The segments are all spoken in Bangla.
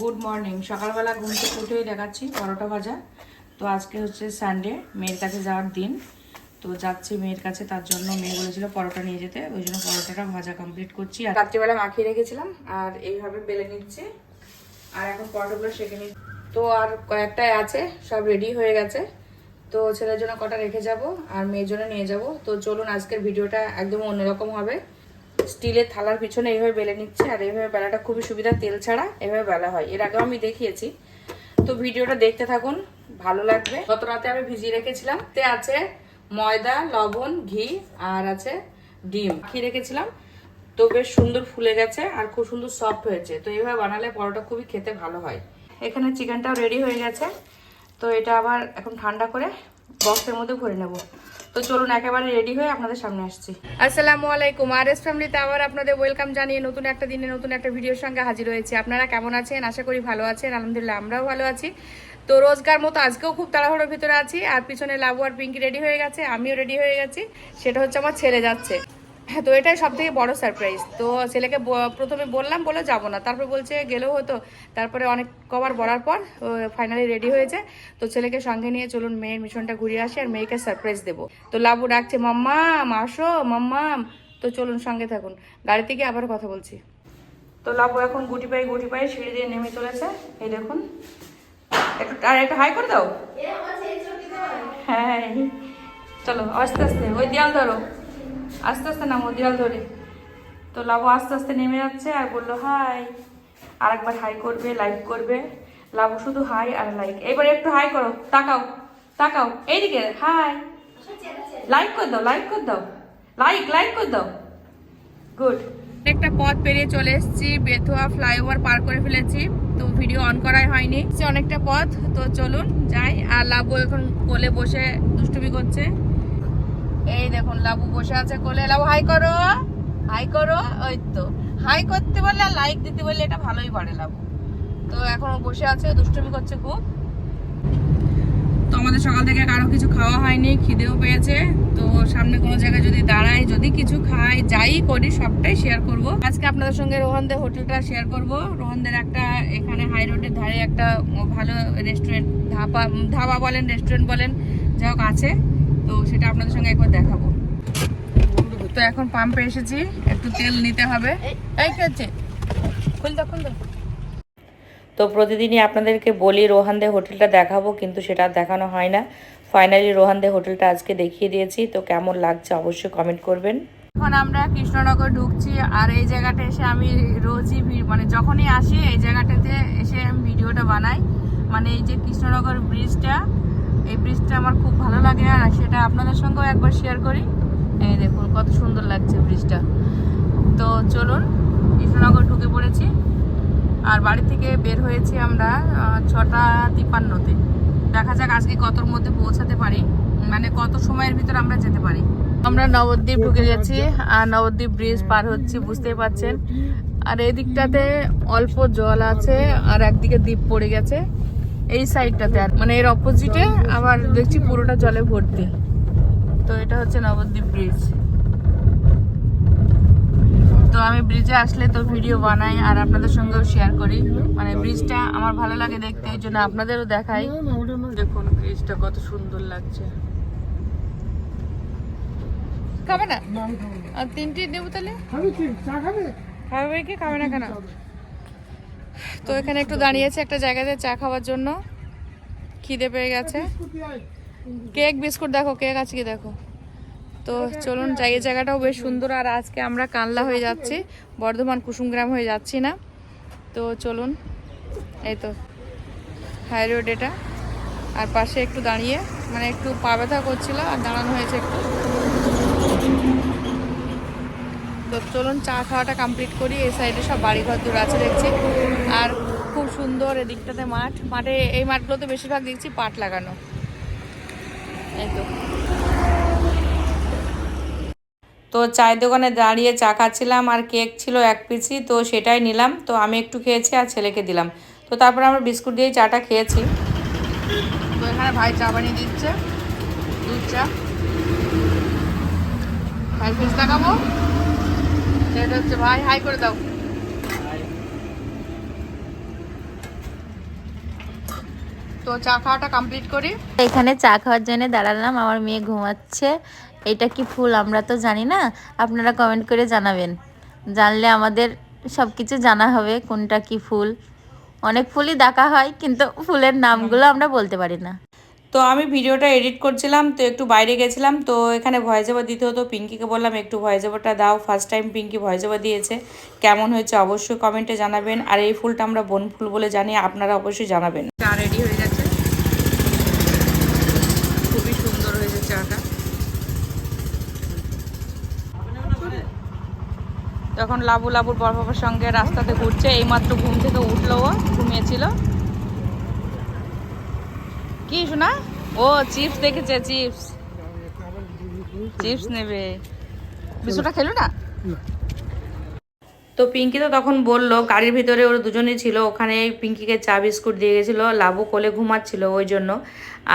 গুড মর্নিং সকালবেলা ঘুম থেকে উঠেই দেখাচ্ছি পরোটা ভাজা। তো আজকে হচ্ছে সানডে মেয়ের কাছে যাওয়ার দিন। তো যাচ্ছি মেয়ের কাছে, তার জন্য মেয়ে বলেছিল পরোটা নিয়ে যেতে। ওই জন্য পরোটাটা ভাজা কমপ্লিট করছি। আর রাত্রিবেলা মাখিয়ে রেখেছিলাম, আর এইভাবে বেলে নিচ্ছি। আর এখন পরোটাগুলো সেঁকে নিচ্ছি। তো আর কয়েকটাই আছে, সব রেডি হয়ে গেছে। তো ছেলের জন্য কটা রেখে যাব, আর মেয়ের জন্য নিয়ে যাব। তো চলুন আজকের ভিডিওটা একদম অন্যরকম হবে। স্টিলের থালার পিছনে এইভাবে বেলে নিচ্ছে, আর এইভাবে বেলাটা খুবই সুবিধা, তেল ছাড়া এভাবে বেলা হয়। এর আগেও আমি দেখিয়েছি। তো ভিডিওটা দেখতে থাকুন, ভালো লাগবে। গত রাতে আমি ভিজিয়ে রেখেছিলাম। তে আছে ময়দা, লবণ, ঘি, আর আছে ডিম। ঘি রেখেছিলাম। তো বেশ সুন্দর ফুলে গেছে আর খুব সুন্দর সফট হয়েছে। তো এইভাবে বানালে পরোটা খুবই খেতে ভালো হয়। এখানে চিকেনটাও রেডি হয়ে গেছে। তো এটা আবার এখন ঠান্ডা করে বক্সের মধ্যে ভরে নেব। তো চলুন একেবারে রেডি হয়ে আপনাদের সামনে আসছি। আসসালামু আলাইকুম আর এস ফ্যামিলিতে আবার আপনাদের ওয়েলকাম জানিয়ে নতুন একটা দিনে নতুন একটা ভিডিওর সঙ্গে হাজির হয়েছি। আপনারা কেমন আছেন? আশা করি ভালো আছেন। আলহামদুলিল্লাহ, আমরাও ভালো আছি। তো রোজগার মতো আজকেও খুব তাড়াহুড়োর ভিতরে আছি। আর পিছনে লাবু আর পিঙ্কি রেডি হয়ে গেছে, আমিও রেডি হয়ে গেছি। সেটা হচ্ছে আমার ছেলে যাচ্ছে। হ্যাঁ তো এটাই সব থেকে বড় সারপ্রাইজ তো ছেলেকে প্রথমে বললাম বলে যাব না। তারপর বলছে গেলেও হতো। তারপরে অনেক কবার বলার পর ফাইনালি রেডি হয়েছে। তো ছেলেকে সঙ্গে নিয়ে চলুন মেয়ের মিশনটা ঘুরিয়ে আসি আর মেয়েকে সারপ্রাইজ দেবো। তো লাবু ডাকছে মাম্মা আসো মাম্মা। তো চলুন সঙ্গে থাকুন। গাড়ি থেকে আবার কথা বলছি। তো লাবু এখন গুটি পায়ে গুটি পায়ে সিঁড়ি দিয়ে নেমে চলেছে। এই দেখুন। একটু আর একটু হাই করে দাও। হ্যাঁ। চলো আস্তে আস্তে ওই দেয়াল ধরো। আস্তে আস্তে নামো দেয়াল ধরে। তো লাবু আস্তে আস্তে নেমে যাচ্ছে আর বলল, হাই। আর একবার হাই করবে, লাইক করবে। লাবু শুধু হাই আর লাইক। এবার একটু হাই করো, তাকাও তাকাও, এইদিকে, হাই। লাইক করে দাও, লাইক করে দাও। লাইক লাইক করে দাও। গুড। একটা পথ পেরিয়ে চলে এসেছি, বেথুয়া ফ্লাইওভার পার করে ফেলেছি। তো ভিডিও অন করাই হয়নি। অনেকটা পথ, তো চলুন যাই। আর লাবু এখন কোলে বসে দুষ্টুমি করছে। এই দেখুন, লাবু বসে আছে কোলে। লাবু হাই করো। হাই করো, ওই তো। হাই করতে বললে আর লাইক দিতে বললে এটা ভালোই পারে লাবু। তো এখন বসে আছে, দুষ্টুমি করছে খুব। তো আমাদের সকাল থেকে কারও কিছু খাওয়া হয়নি, খিদেও পেয়েছে। তো সামনে কোনো জায়গায় যদি দাঁড়াই, যদি কিছু খাই, যাই করি, সবটাই শেয়ার করব। আজকে আপনাদের সঙ্গে রোহনদের হোটেলটা শেয়ার করব। রোহনদের একটা এখানে হাই রোডের ধারে একটা ভালো রেস্টুরেন্ট ধাবা ধাবা বলেন রেস্টুরেন্ট বলেন, যাই হোক, আছে। তো সেটা আপনাদের সঙ্গে একবার দেখাবো। তো এখন পাম্পে এসেছি একটু তেল নিতে হবে। এই কি হচ্ছে? খুল দাও তো প্রতিদিনই আপনাদেরকে বলি রোহানদে হোটেলটা দেখাবো কিন্তু সেটা দেখানো হয় না। ফাইনালি রোহানদে হোটেলটা আজকে দেখিয়ে দিয়েছি। তো কেমন লাগছে অবশ্যই কমেন্ট করবেন। এখন আমরা কৃষ্ণনগর ঢুকছি আর এই জায়গাটা এসে আমি রোজই মানে যখনই আসি এই জায়গাটাতে এসে আমি ভিডিওটা বানাই। মানে এই যে কৃষ্ণনগর ব্রিজটা এই ব্রিজটা আমার খুব ভালো লাগে, আর সেটা আপনাদের সঙ্গেও একবার শেয়ার করি। এই দেখুন, কত সুন্দর লাগছে ব্রিজটা তো চলুন, কৃষ্ণনগর ঢুকে পড়েছি। আর বাড়ি থেকে বের হয়েছি আমরা ছটা তিপ্পান্নতে। দেখা যাক আজকে কতর মধ্যে পৌঁছাতে পারি মানে কত সময়ের ভিতর আমরা যেতে পারি। আমরা নবদ্বীপ ঢুকে গেছি, আর নবদ্বীপ ব্রিজ পার হচ্ছি, বুঝতেই পারছেন আর এই দিকটাতে অল্প জল আছে, আর একদিকে দ্বীপ পড়ে গেছে। এই সাইডটাতে আর মানে এর অপোজিটে আবার দেখছি পুরোটা জলে ভর্তি। তো এটা হচ্ছে নবদ্বীপ ব্রিজ তো আমি ব্রিজে আসলে তো ভিডিও বানাই আর আপনাদের সঙ্গেও শেয়ার করি। মানে ব্রিজটা আমার ভালো লাগে দেখতে এই জন্য আপনাদেরও দেখাই। দেখুন ব্রিজটা কত সুন্দর লাগছে। খাবে না? আর তিনটি নেব তাহলে? খাবে কি? খাবে না কেন? তো এখানে একটু দাঁড়িয়েছে একটা জায়গাতে চা খাওয়ার জন্য। খিদে পেয়ে গেছে। কেক, বিস্কুট দেখো, কেক আছে কি দেখো। তো চলুন যাই জায়গাটাও বেশ সুন্দর। আর আজকে আমরা কানলা হয়ে যাচ্ছি। বর্ধমান কুসুমগ্রাম হয়ে যাচ্ছি না। তো চলুন, এই তো হাই রোড এটা। আর পাশে একটু দাঁড়িয়ে মানে একটু পা ব্যথা করছিল আর দাঁড়ানো হয়েছে একটু। তো চলুন চা খাওয়াটা কমপ্লিট করি। এই সাইডে সব বাড়িঘর দূর আছে দেখছি। আর খুব সুন্দর এদিকটাতে মাঠ। মাঠে এই মাঠগুলোতে বেশিরভাগ দেখছি পাট লাগানো। তো। চায়ের দোকানে দাঁড়িয়ে চা খাচ্ছিলাম আর কেক ছিল এক পিসি তো সেটাই নিলাম। তো আমি একটু খেয়েছি আর ছেলেকে দিলাম। তো তারপরে আমরা বিস্কুট দিয়ে চাটা খেয়েছি। তো এখানে ভাই চা বানিয়ে দিচ্ছে। দুধ চা। ভাই ফিস লাগাবো তো চা খাওয়াটা কমপ্লিট করি। এখানে চা খাওয়ার জন্য দাঁড়ালাম, আমার মেয়ে ঘুমাচ্ছে। এটা কি ফুল আমরা তো জানি না, আপনারা কমেন্ট করে জানাবেন। জানলে আমাদের সব কিছু জানা হবে, কোনটা কি ফুল। অনেক ফুলই দেখা হয়, কিন্তু ফুলের নামগুলো আমরা বলতে পারি না। তো আমি ভিডিওটা এডিট করছিলাম, তো একটু বাইরে গেছিলাম, তো এখানে ভয়েস ওভার দিতে হতো। পিঙ্কিকে বললাম, একটু ভয়েস ওভারটা দাও first time Pinki voice over দিয়েছে। কেমন হয়েছে অবশ্যই কমেন্টে জানাবেন। আর এই ফুলটা আমরা বন ফুল বলে জানি, আপনারা অবশ্যই জানাবেন। চা রেডি হয়ে গেছে। খুবই সুন্দর হয়েছে চাটা। তখন লাবু লাবুর বাবার সঙ্গে রাস্তাতে ঘুরছে, এইমাত্র ঘুম থেকে উঠল ঘুমিয়েছিল। কি শোনা? ও চিপস দেখেছে চিপস চিপস নেবে। খেলো না? তো পিঙ্কি তো তখন বলল, গাড়ির ভিতরে ওর দুজনেই ছিল, ওখানে পিঙ্কিকে চা, বিস্কুট দিয়ে গেছিল, লাবু কোলে ঘুমাচ্ছিল ওই জন্য।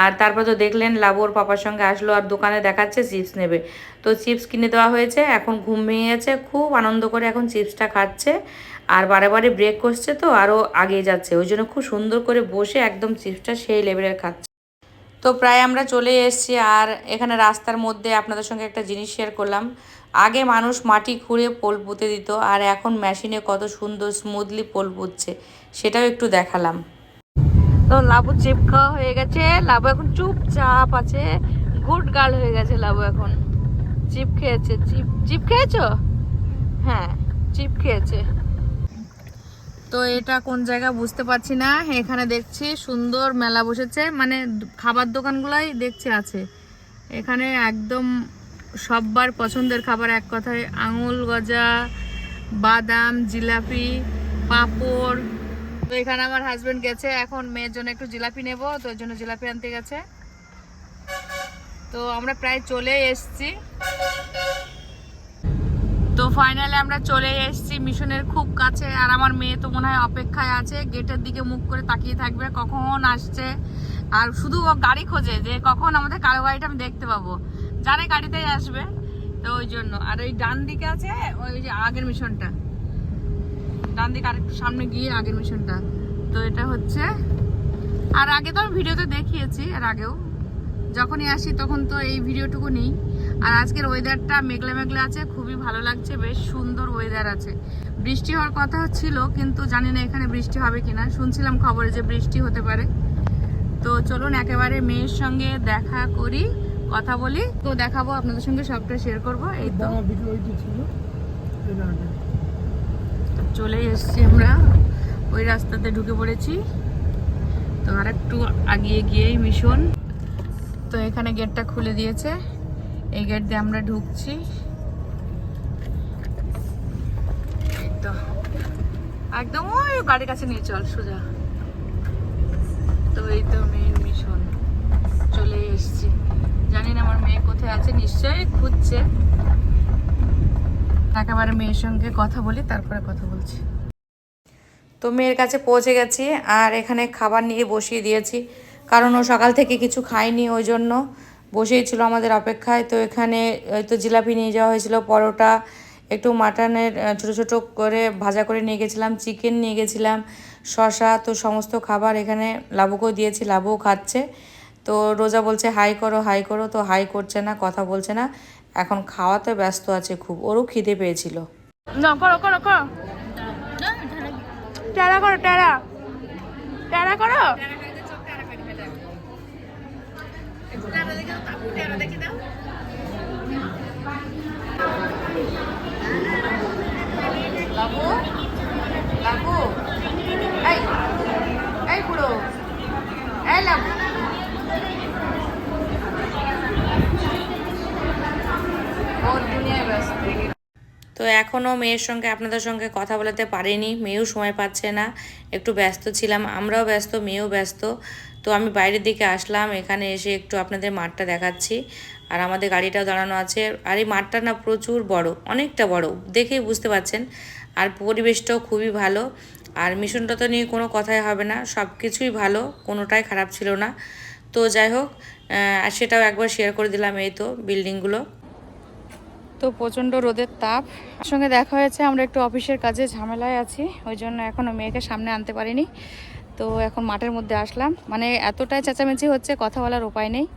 আর তারপর তো দেখলেন, লাবু ওর পাপার সঙ্গে আসলো আর দোকানে দেখাচ্ছে চিপস নেবে। তো চিপস কিনে দেওয়া হয়েছে, এখন ঘুম ভেঙে গেছে খুব আনন্দ করে এখন চিপসটা খাচ্ছে। আর বারে বারে ব্রেক করছে তো, আরও আগিয়ে যাচ্ছে। ওই জন্য খুব সুন্দর করে বসে একদম চিপসটা সেই লেভেলের খাচ্ছে। তো প্রায় আমরা চলে এসেছি আর এখানে রাস্তার মধ্যে আপনাদের সঙ্গে একটা জিনিস শেয়ার করলাম। আগে মানুষ মাটি খুঁড়ে পোল পুঁতে দিত আর এখন মেশিনে কত সুন্দর স্মুথলি পোল পুঁতছে, সেটাও একটু দেখালাম। তো লাবু চিপ খাওয়া হয়ে গেছে, লাবু এখন চুপচাপ আছে গুড গার্ল হয়ে গেছে লাবু এখন। চিপ খেয়েছে চিপ চিপ খেয়েছো? হ্যাঁ চিপ খেয়েছে। তো এটা কোন জায়গা বুঝতে পারছি না। এখানে দেখছি সুন্দর মেলা বসেছে। মানে খাবার দোকানগুলাই দেখছি আছে। এখানে একদম সববার পছন্দের খাবার এক কথায় আঙুল গজা, বাদাম, জিলাপি, পাঁপড়। তো এখানে আমার হাজবেন্ড গেছে। এখন মেয়ের জন্য একটু জিলাপি নেব। তো জন্য জিলাপি আনতে গেছে। তো আমরা প্রায় চলে এসেছি। তো ফাইনালি আমরা চলে এসেছি মিশনের খুব কাছে, আর আমার মেয়ে তো মনে হয় অপেক্ষায় আছে গেটের দিকে মুখ করে তাকিয়ে থাকবে, কখন আসছে, আর শুধু গাড়ি খোঁজে যে কখন আমাদের কালো গাড়িটা আমি দেখতে পাবো। জানে গাড়িতেই আসবে, তো ওই জন্য। আর ওই ডান দিকে আছে, ওই যে আগের মিশনটা ডান দিকে আরেকটু সামনে গিয়ে আগের মিশনটা তো এটা হচ্ছে, আর আগে তো আমি ভিডিওতে দেখিয়েছি এর আগেও। যখনই আসি তখন তো এই ভিডিওটুকু নেই। আর আজকের ওয়েদারটা মেঘলা মেঘলা আছে খুবই ভালো লাগছে বেশ সুন্দর ওয়েদার আছে। বৃষ্টি হওয়ার কথা ছিল কিন্তু জানি না এখানে বৃষ্টি হবে কিনা। শুনছিলাম খবরে যে বৃষ্টি হতে পারে। তো চলুন একেবারে মেয়ের সঙ্গে দেখা করি কথা বলি। তো দেখাবো আপনাদের সঙ্গে সবটা শেয়ার করব। এই তো। চলে এসেছি আমরা। ওই রাস্তাতে ঢুকে পড়েছি। তো আর একটু আগিয়ে গিয়েই মিশন। তো এখানে গেটটা খুলে দিয়েছে। এই গেট দিয়ে আমরা ঢুকছি। একদম ওই গাড়ির কাছে নিয়ে চল, সোজা। তো এই তো মেয়ের মিশন চলে এসেছি। জানি না আমার মেয়ে কোথায় আছে, নিশ্চয়ই খুঁজছে। একেবারে মেয়ের সঙ্গে কথা বলি, তারপরে কথা বলছি। তো মেয়ের কাছে পৌঁছে গেছি আর এখানে খাবার নিয়ে বসিয়ে দিয়েছি। কারণ ও সকাল থেকে কিছু খায়নি, ওই জন্য বসেই ছিল আমাদের অপেক্ষায়। তো এখানে ওই তো জিলাপি নিয়ে যাওয়া হয়েছিল পরোটা একটু মাটনের ছোট ছোট করে ভাজা করে নিয়ে গেছিলাম চিকেন নিয়ে গেছিলাম শশা তো সমস্ত খাবার এখানে লাবুকেও দিয়েছি লাবুও খাচ্ছে। তো রোজা বলছে হাই করো হাই করো। তো হাই করছে না কথা বলছে না। এখন খাওয়াতে ব্যস্ত আছে খুব ওরও খিদে পেয়েছিল। না করো করো করো। টেরা করো টেরা। টেরা করো? তো এখনও মেয়ের সঙ্গে আপনাদের সঙ্গে কথা বলাতে পারিনি, মেয়েও সময় পাচ্ছে না, একটু ব্যস্ত ছিলাম, আমরাও ব্যস্ত, মেয়েও ব্যস্ত। তো আমি বাইরের দিকে আসলাম, এখানে এসে একটু আপনাদের মাঠটা দেখাচ্ছি। আর আমাদের গাড়িটাও দাঁড়ানো আছে। আর এই মাঠটা না প্রচুর বড়, অনেকটা বড়, দেখেই বুঝতে পারছেন। আর পরিবেশটাও খুবই ভালো। আর মিশনটা তো নিয়ে কোনো কথাই হবে না সব কিছুই ভালো, কোনোটাই খারাপ ছিল না। তো যাই হোক আর সেটাও একবার শেয়ার করে দিলাম এই তো বিল্ডিংগুলো তো প্রচণ্ড রোদের তাপ। সঙ্গে দেখা হয়েছে, আমরা একটু অফিসের কাজে ঝামেলায় আছি, ওই জন্য এখনও মেয়েকে সামনে আনতে পারিনি। তো এখন মাঠের মধ্যে আসলাম। মানে এতটাই চেঁচামেচি হচ্ছে, কথা বলার উপায় নেই।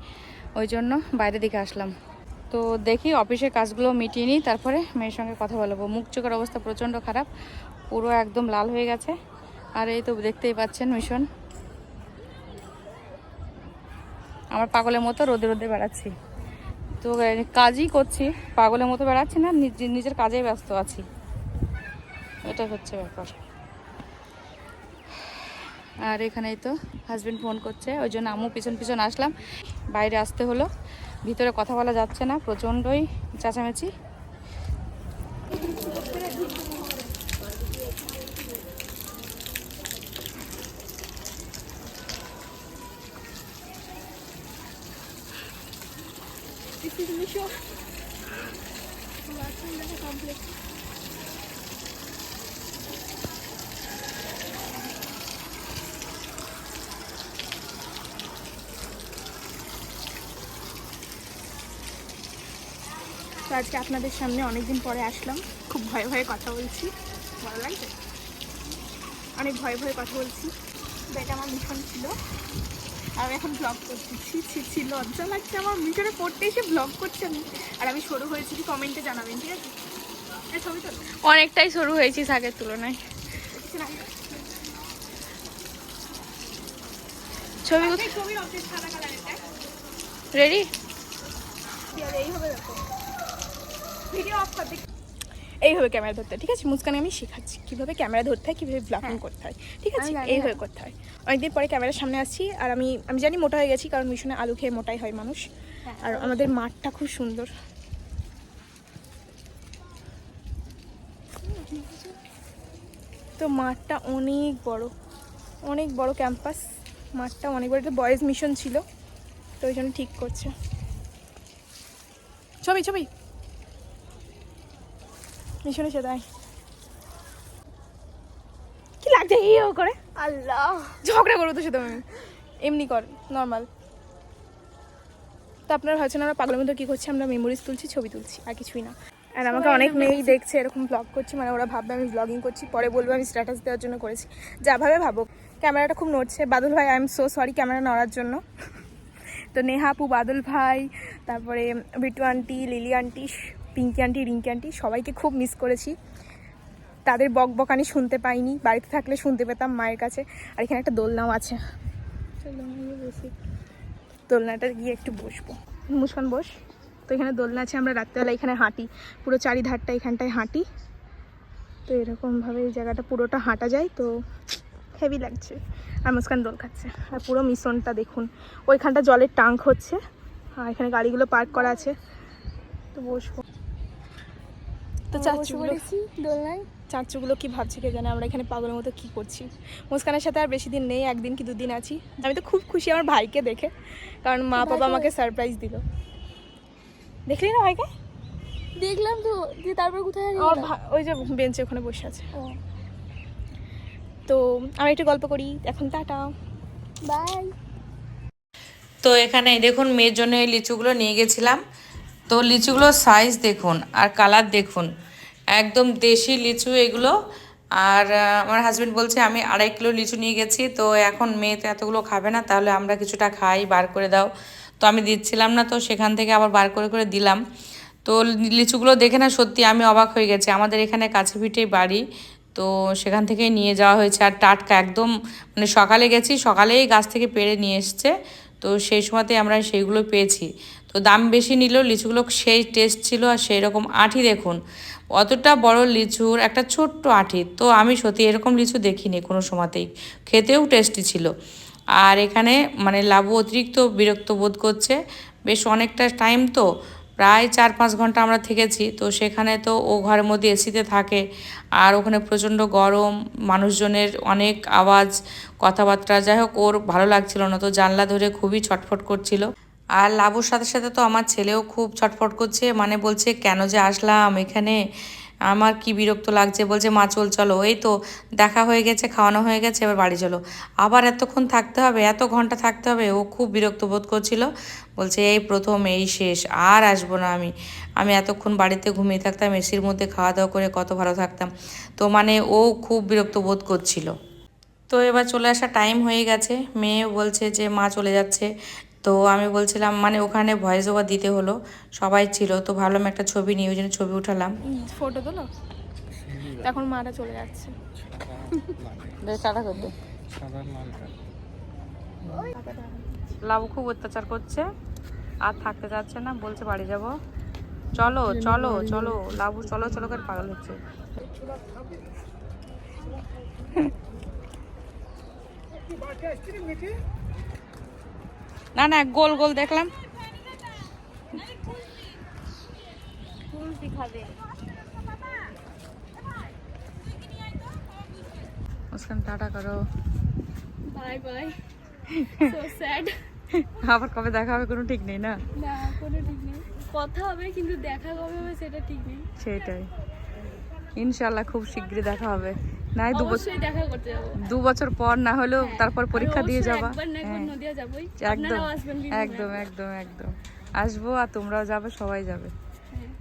ওই জন্য বাইরের দিকে আসলাম। তো দেখি অফিসের কাজগুলো মিটিয়ে নিই, তারপরে মেয়ের সঙ্গে কথা বলব। মুখ চোখের অবস্থা প্রচণ্ড খারাপ, পুরো একদম লাল হয়ে গেছে। আর এই তো দেখতেই পাচ্ছেন মিশন। আমার পাগলের মতো রোদে রোদে বেড়াচ্ছি। তো কাজই করছি, পাগলের মতো বেড়াচ্ছি না, নিজ- নিজের কাজেই ব্যস্ত আছি। এটাই হচ্ছে ব্যাপার। আর এখানেই তো হাজবেন্ড ফোন করছে, ওই জন্য আম্মু পিছন পিছন আসলাম। বাইরে আসতে হলো, ভিতরে কথা বলা যাচ্ছে না, প্রচণ্ডই চেঁচামেচি। তো আজকে আপনাদের সামনে অনেকদিন পরে আসলাম। খুব ভয়ে ভয়ে কথা বলছি। ভালো লাগছে? অনেক ভয়ে ভয়ে কথা বলছি। তো এটা আমার মিশন ছিল। আর আমি এখন ব্লগ করছি। ছি ছি ছি লজ্জা লাগছে আমার। মিশনে পড়তে এসে ব্লগ করছি আমি। আর আমি সরু হয়েছি কি কমেন্টে জানাবেন ঠিক আছে? অনেকটাই সরু হয়েছিস আগের তুলনায়। ছবি রেডি এইভাবে দেখো। ভিডিও অফ এইভাবে ক্যামেরা ধরতে হয় ঠিক আছে? মুস্কানে আমি শেখাচ্ছি কীভাবে ক্যামেরা ধরতে হয় কীভাবে ব্লগিং করতে হয় ঠিক আছে? এইভাবে করতে হয়। অনেকদিন পরে ক্যামেরার সামনে আসছি আর আমি আমি জানি মোটা হয়ে গেছি কারণ মিশনে আলু খেয়ে মোটাই হয় মানুষ। আর আমাদের মাঠটা খুব সুন্দর। তো মাঠটা অনেক বড় অনেক বড় ক্যাম্পাস। মাঠটা অনেক বড় একটা বয়েজ মিশন ছিল তো ওই জন্য ঠিক করছে। ছবি ছবি। মিশনে সে দেয় কি লাগছে? ও করে। আল্লাহ। ঝগড়া করব তো আমি। এমনি কর নর্মাল তো আপনারা ভাবছেন আমরা পাগলের মধ্যে কী করছি? আমরা মেমোরিজ তুলছি ছবি তুলছি আর কিছুই না। আর আমাকে অনেক মেয়েই দেখছে। এরকম ব্লগ করছি মানে ওরা ভাববে আমি ব্লগিং করছি পরে বলব আমি স্ট্যাটাস দেওয়ার জন্য করেছি। যা ভাবে ভাবো ক্যামেরাটা খুব নড়ছে। বাদল ভাই I am so sorry camera নড়ার জন্য। তো নেহা আপু বাদল ভাই তারপরে Bitu aunty Lily aunty Pinki aunty Rinki aunty সবাইকে খুব মিস করেছি। তাদের বক বকানি শুনতে পাইনি বাড়িতে থাকলে শুনতে পেতাম মায়ের কাছে। আর এখানে একটা দোলনাও আছে। দোলনাটা গিয়ে একটু বসবো। মুসকান বস। তো এখানে দোলনা আছে আমরা রাত্রেবেলা এখানে হাঁটি। পুরো চারিধারটা এখানটায় হাঁটি। তো এরকমভাবে এই জায়গাটা পুরোটা হাঁটা যায় তো হেভি লাগছে। আর মুসকান দোল খাচ্ছে। আর পুরো মিশনটা দেখুন। ওইখানটা জলের টাঙ্ক হচ্ছে। আর এখানে গাড়িগুলো পার্ক করা আছে। তো বসবো। তো চাচ্চুগুলো দোলনায়। চাঁচুগুলো কি ভাবছে কে জানে আমরা এখানে পাগলের মতো কি করছি। মুস্কানের সাথে আর বেশি দিন নেই একদিন কি দুদিন আছি। আমি তো খুব খুশি আমার ভাইকে দেখে কারণ মা বাবা আমাকে সারপ্রাইজ দিল। দেখলি না ভাইকে? দেখলাম তো দিয়ে তারপর কোথায় ওই যে বেঞ্চে ওখানে বসে আছে। তো আমরা একটু গল্প করি এখন টাটা। বাই। তো এখানে দেখুন মেয়ের জন্য এই লিচুগুলো নিয়ে গেছিলাম। তো লিচুগুলোর সাইজ দেখুন আর কালার দেখুন। একদম দেশি লিচু এগুলো। আর আমার হাজবেন্ড বলছে, আমি আড়াই কিলো লিচু নিয়ে গেছি, তো এখন মেয়ে তো এতগুলো খাবে না, তাহলে আমরা কিছুটা খাই, বার করে দাও। তো আমি দিচ্ছিলাম না, তো সেখান থেকে আবার বার করে করে দিলাম। তো লিচুগুলো দেখে না সত্যি আমি অবাক হয়ে গেছি। আমাদের এখানে কাছে পিঠেই বাড়ি, তো সেখান থেকে নিয়ে যাওয়া হয়েছে। আর টাটকা একদম মানে সকালে গেছি, সকালেই গাছ থেকে পেড়ে নিয়ে এসছে। তো সেই সময়তে আমরা সেইগুলো পেয়েছি। তো দাম বেশি নিলেও লিচুগুলো সেই টেস্ট ছিল আর সেই রকম আঁঠি দেখুন। অতটা বড় লিচুর একটা ছোট্ট আঁঠি। তো আমি সত্যি এরকম লিচু দেখিনি কোনো সময়তেই। খেতেও টেস্টি ছিল। আর এখানে মানে লাবু অতিরিক্ত বিরক্ত বোধ করছে। বেশ অনেকটা টাইম তো। প্রায় চার পাঁচ ঘণ্টা আমরা থেকেছি। তো সেখানে তো ও ঘরের মধ্যে এসিতে থাকে। আর ওখানে প্রচণ্ড গরম, মানুষজনের অনেক আওয়াজ, কথাবার্তা। যাই হোক, ওর ভালো লাগছিল না। তো জানলা ধরে খুবই ছটফট করছিল। আর লাবুর সাথে সাথে তো আমার ছেলেও খুব ছটফট করছে মানে বলছে, কেন যে আসলাম এখানে? আমার কি বিরক্ত লাগছে? বলছে, মা, চল, চলো। এই তো দেখা হয়ে গেছে, খাওয়ানো হয়ে গেছে, এবার বাড়ি চলো। আবার এতক্ষণ থাকতে হবে, এত ঘণ্টা থাকতে হবে, ও খুব বিরক্ত বোধ করছিল। বলছে, এই প্রথম, এই শেষ, আর আসব না আমি। আমি এতক্ষণ বাড়িতে ঘুমিয়ে থাকতাম, এসির মধ্যে খাওয়া দাওয়া করে কত ভালো থাকতাম। তো মানে ও খুব বিরক্ত বোধ করছিল। তো এবার চলে আসা টাইম হয়ে গেছে, মেয়ে বলছে যে, মা চলে যাচ্ছে। তো আমি বলছিলাম মানে ওখানে ভয়েস ওভার দিতে হলো সবাই ছিল তো ভাবলাম একটা ছবি নিয়ে ওই জন্য ছবি উঠালাম। ফটো তোলো? এখন মাটা চলে যাচ্ছে। লাবু খুব অত্যাচার করছে আর থাকতে চাচ্ছে না বলছে বাড়ি যাব। চলো চলো চলো লাবু চলো চলো করে পাগল হচ্ছে। না না গোল গোল দেখলাম। মুস্কান টাটা করো। Bye bye. সো স্যাড আবার কবে দেখা হবে কোনো ঠিক নেই না? না কোনো ঠিক নেই। কথা হবে কিন্তু দেখা কবে হবে সেটা ঠিক নেই। সেটাই। ইনশাল্লাহ খুব শীঘ্রই দেখা হবে। নাই দু বছর দেখা করতে যাব। দু বছর পর না হলেও তারপর পরীক্ষা দিয়ে যাবা। হ্যাঁ, একদম। একদম একদম একদম। আসব আর তোমরাও যাবে সবাই যাবে।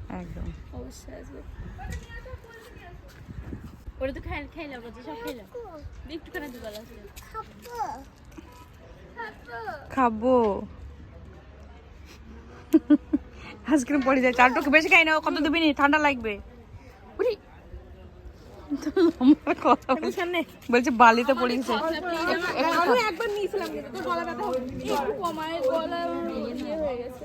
হ্যাঁ একদম। অবশ্যই আসবে। ওটা তো খাই খাইলাম সব খাইলাম একটুখানি দুগাল আসবে। খাব। আইসক্রিম পড়ে যায়। চারটুকু বেশি খাই না কত দিবি নি ঠান্ডা লাগবে। উরি। তো লম্বা কথা বলছে। সামনে বলছে বালিতে পড়ে গেছে আমি একবার নিয়েছিলাম কিন্তু গলা ব্যথা একটু কমায় গলা ইয়ে হয়ে গেছে।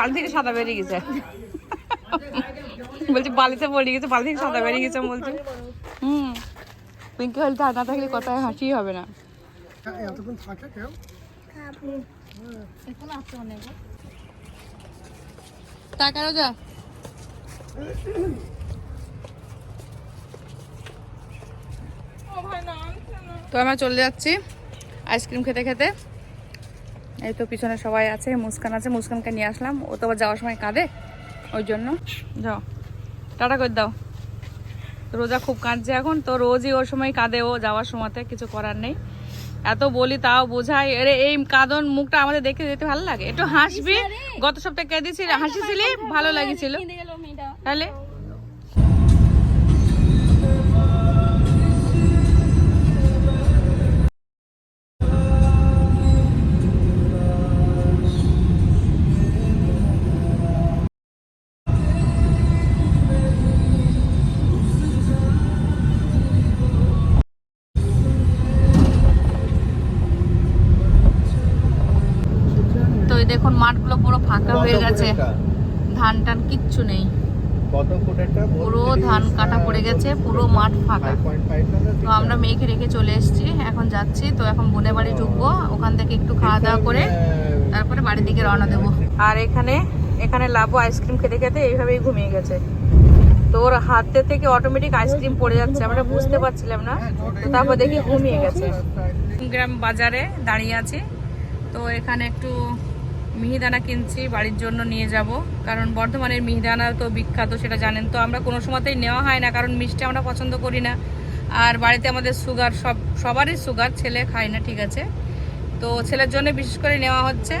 বালি থেকে সাদা বেরিয়ে গেছে। বলছে বালিতে পড়ে গেছে বালি থেকে সাদা বেরিয়ে গেছে বলছে। হুম। পিঙ্কি হলে তা না থাকলে কথায় হাসি হবে না। এতক্ষণ থাকে কেউ? এখন আছে অনেক টাকা যা। তো আমরা চলে যাচ্ছি আইসক্রিম খেতে খেতে। এই তো পিছনে সবাই আছে মুস্কান আছে মুস্কানকে নিয়ে আসলাম। ও তো আবার যাওয়ার সময় কাঁদে ওই জন্য। যাও টাটা করে দাও। রোজা খুব কাঁদছে এখন তো রোজই ওর সময় কাঁদে ও যাওয়ার সময়তে কিছু করার নেই। এত বলি তাও বোঝাই আরে এই কাঁদন মুখটা আমাদের দেখে যেতে ভালো লাগে। একটু হাসবি। গত সপ্তাহে কেঁদেছিলি হাসিছিলি ভালো লাগিছিল। তাহলে? মাঠগুলো পুরো ফাঁকা হয়ে গেছে। ধান টান কিচ্ছু নেই। পুরো ধান কাটা পড়ে গেছে পুরো মাঠ ফাঁকা। তো আমরা মেয়েকে রেখে চলে এসেছি এখন যাচ্ছি তো এখন বোনের বাড়ি ঢুকবো ওখান থেকে একটু খাওয়া দাওয়া করে তারপরে বাড়ির দিকে রওনা দেবো। আর এখানে এখানে লাবু আইসক্রিম খেতে খেতে এইভাবেই ঘুমিয়ে গেছে। তো ওর হাতে থেকে অটোমেটিক আইসক্রিম পড়ে যাচ্ছে আমরা বুঝতে পারছিলাম না। তো তারপর দেখি ঘুমিয়ে গেছে। গ্রাম বাজারে দাঁড়িয়ে আছি তো এখানে একটু মিহিদানা কিনছি বাড়ির জন্য নিয়ে যাব। কারণ বর্ধমানের মিহিদানা তো বিখ্যাত সেটা জানেন। তো আমরা কোনো সময়তেই নেওয়া হয় না কারণ মিষ্টি আমরা পছন্দ করি না। আর বাড়িতে আমাদের সুগার সব সবারই সুগার ছেলে খায় না ঠিক আছে? তো ছেলের জন্য বিশেষ করে নেওয়া হচ্ছে।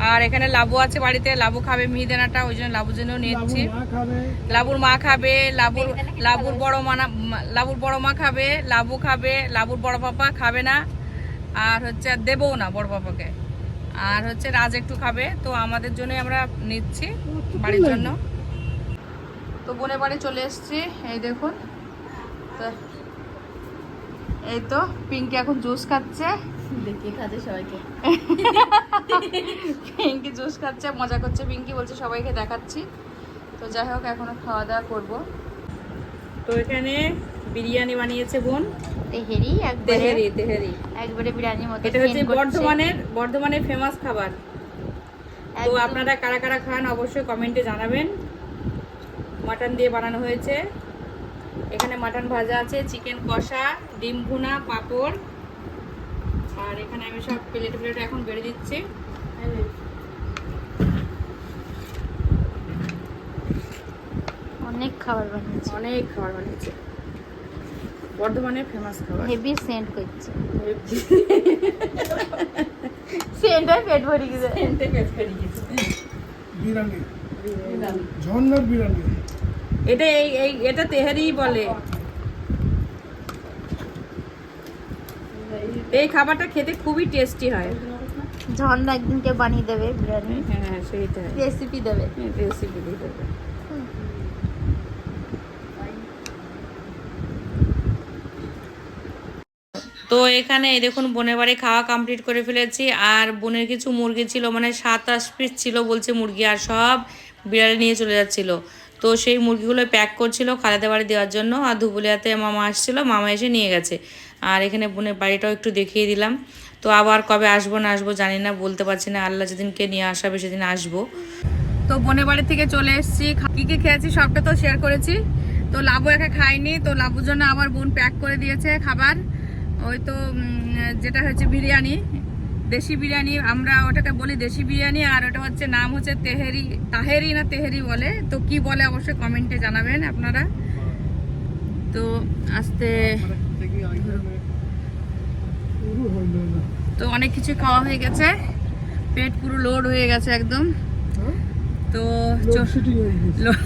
আর এখানে লাবু আছে বাড়িতে লাবু খাবে মিহিদানাটা ওই জন্য লাবুর জন্য নিচ্ছি। খাবে। লাবুর মা খাবে লাবুর লাবুর বড় মা না- লাবুর বড় মা খাবে লাবু খাবে লাবুর বড় পাপা খাবে না। আর হচ্ছে আর দেবও না বড় পাপাকে। আর হচ্ছে রাজ একটু খাবে তো আমাদের জন্য আমরা নিচ্ছি বাড়ির জন্য। তো বোনের বাড়ি চলে এসেছি এই দেখুন। তো এই তো পিঙ্কি এখন জুস খাচ্ছে। দেখি সবাইকে। পিঙ্কি জুস খাচ্ছে মজা করছে। পিঙ্কি বলছে সবাইকে দেখাচ্ছি। তো যাই হোক এখনও খাওয়া দাওয়া করব। তো এখানে বিরিয়ানি বানিয়েছে বোন। তেহেরি একবারে। তেহেরি তেহেরি। একবারে বিরিয়ানির মতো এটা হচ্ছে বর্ধমানের বর্ধমানের ফেমাস খাবার। তো আপনারা কারা কারা খান অবশ্যই কমেন্টে জানাবেন। মাটন দিয়ে বানানো হয়েছে। এখানে মাটন ভাজা আছে চিকেন কষা ডিম ভুনা পাঁপড়। আর এখানে আমি সব প্লেট প্লেট এখন বেড়ে দিচ্ছি। অনেক খাবার বানিয়েছে। অনেক খাবার বানিয়েছে। বর্ধমানের ফেমাস খাবার? হেভি সেন্ট করছে। সেন্টে পেট ভরে গেছে। বিরিয়ানি ঝর্ণার বিরিয়ানি এটা এই এই এটা তেহারি বলে। এই খাবারটা খেতে খুবই টেস্টি হয়। ঝর্ণা একদিনকে বানিয়ে দেবে বিরিয়ানি। হ্যাঁ সেইটাই। রেসিপি দেবে। রেসিপি দিয়ে দেবে। তো এখানে এই দেখুন, বোনের বাড়ি খাওয়া কমপ্লিট করে ফেলেছি। আর বোনের কিছু মুরগি ছিল মানে সাতাশ পিস ছিল বলছে মুরগি, আর সব বিড়ালে নিয়ে চলে যাচ্ছিল। তো সেই মুরগিগুলো প্যাক করছিল খালাতে বাড়ি দেওয়ার জন্য, আর ধুবুলিয়াতে মামা আসছিল, মামা এসে নিয়ে গেছে। আর এখানে বোনের বাড়িটাও একটু দেখিয়ে দিলাম। তো আবার কবে আসব, না আসব জানি না, বলতে পারছি না, আল্লাহ যেদিনকে নিয়ে আসাবে সেদিন আসব। তো বোনের বাড়ি থেকে চলে এসেছি কি কি খেয়েছি সবটা তো শেয়ার করেছি। তো লাবু একা খাইনি তো লাবুর জন্য আবার বোন প্যাক করে দিয়েছে খাবার। ওই তো যেটা হচ্ছে বিরিয়ানি দেশি বিরিয়ানি আমরা ওটাকে বলি দেশি বিরিয়ানি আর ওটা হচ্ছে নাম হচ্ছে তেহেরি তাহেরি না তেহেরি বলে তো কি বলে অবশ্যই কমেন্টে জানাবেন আপনারা তো আস্তে তো অনেক কিছু খাওয়া হয়ে গেছে পেট পুরো লোড হয়ে গেছে একদম? তো চ- লোডশেডিং হয়ে গেছে লো-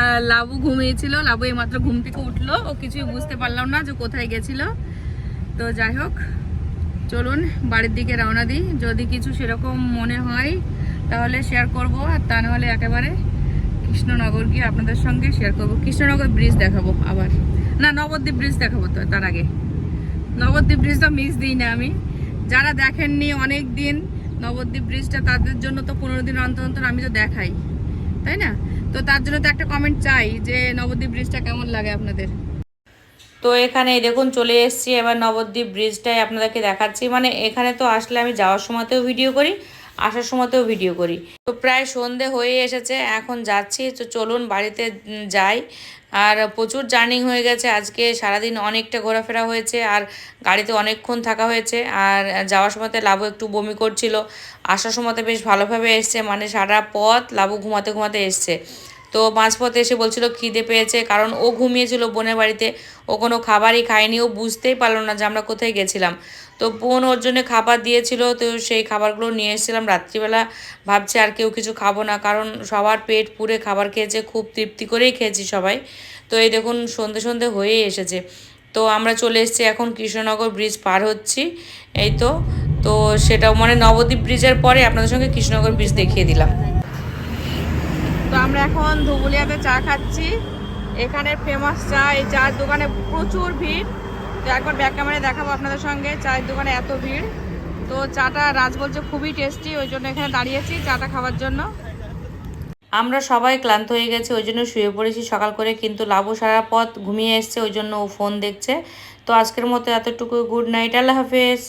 আর লাবু ঘুমিয়েছিল, লাবু এইমাত্র ঘুম থেকে উঠল। ও কিছুই বুঝতে পারলাম না যে কোথায় গেছিল। তো যাই হোক, চলুন বাড়ির দিকে রওনা দিই। যদি কিছু সেরকম মনে হয়, তাহলে শেয়ার করব। আর তা নাহলে একেবারে কৃষ্ণনগর গিয়ে আপনাদের সঙ্গে শেয়ার করব। কৃষ্ণনগর ব্রিজ দেখাবো আবার। না, নবদ্বীপ ব্রিজ দেখাবো তো, তার আগে। নবদ্বীপ ব্রিজ তো মিস দিই না আমি। যারা দেখেননি অনেক দিন নবদ্বীপ ব্রিজটা তাদের জন্য তো পনেরো দিন অন্তর অন্তর আমি তো দেখাই। তাই না? তো তার জন্য তো একটা কমেন্ট চাই যে নবদ্বীপ ব্রিজটা কেমন লাগে আপনাদের? তো এখানে দেখুন, চলে এসছি এবার নবদ্বীপ ব্রিজটাই আপনাদেরকে দেখাচ্ছি। মানে এখানে তো আসলে আমি যাওয়ার সময়তেও ভিডিও করি আসার সময়তেও ভিডিও করি। তো প্রায় সন্ধে হয়ে এসেছে, এখন যাচ্ছি। তো চলুন বাড়িতে যাই। আর প্রচুর জার্নি হয়ে গেছে। আজকে সারাদিন অনেকটা ঘোরাফেরা হয়েছে আর গাড়িতে অনেকক্ষণ থাকা হয়েছে। আর যাওয়ার সময়তে লাবু একটু বমি করছিল। আসার সময়তে বেশ ভালোভাবে এসছে। মানে সারা পথ লাবু ঘুমাতে ঘুমাতে এসছে। তো মাঝপথে এসে বলছিল, খিদে পেয়েছে। কারণ ও ঘুমিয়েছিল বোনের বাড়িতে। ও কোনো খাবারই খায়নি। ও বুঝতেই পারল না যে আমরা কোথায় গেছিলাম। তো বোন ওর জন্য খাবার দিয়েছিল, তো সেই খাবারগুলো নিয়ে এসেছিলাম। রাত্রিবেলা ভাবছি আর কেউ কিছু খাব না, কারণ সবার পেট পুরে খাবার খেয়েছে, খুব তৃপ্তি করেই খেয়েছি সবাই। তো এই দেখুন, সন্ধে সন্ধে হয়েই এসেছে। তো আমরা চলে এসেছি এখন কৃষ্ণনগর ব্রিজ পার হচ্ছি। এই তো তো সেটা মানে নবদ্বীপ ব্রিজের পরে আপনাদের সঙ্গে কৃষ্ণনগর ব্রিজ দেখিয়ে দিলাম। তো আমরা এখন ধুবুলিয়াতে চা খাচ্ছি। এখানে ফেমাস চা, এই চার দোকানে প্রচুর ভিড়। তো একবার ব্যাক ক্যামেরায় দেখাবো আপনাদের সঙ্গে। চায়ের দোকানে এত ভিড়। তো চাটা রাজ বলছে খুবই টেস্টি ওই জন্য এখানে দাঁড়িয়েছি চাটা খাওয়ার জন্য। আমরা সবাই ক্লান্ত হয়ে গেছি, ওই জন্য শুয়ে পড়েছি সকাল করে, কিন্তু লাবু সারা পথ ঘুমিয়ে এসছে, ওই জন্য ও ফোন দেখছে। তো আজকের মতো এতটুকু গুড নাইট আল্লাহ হাফেজ।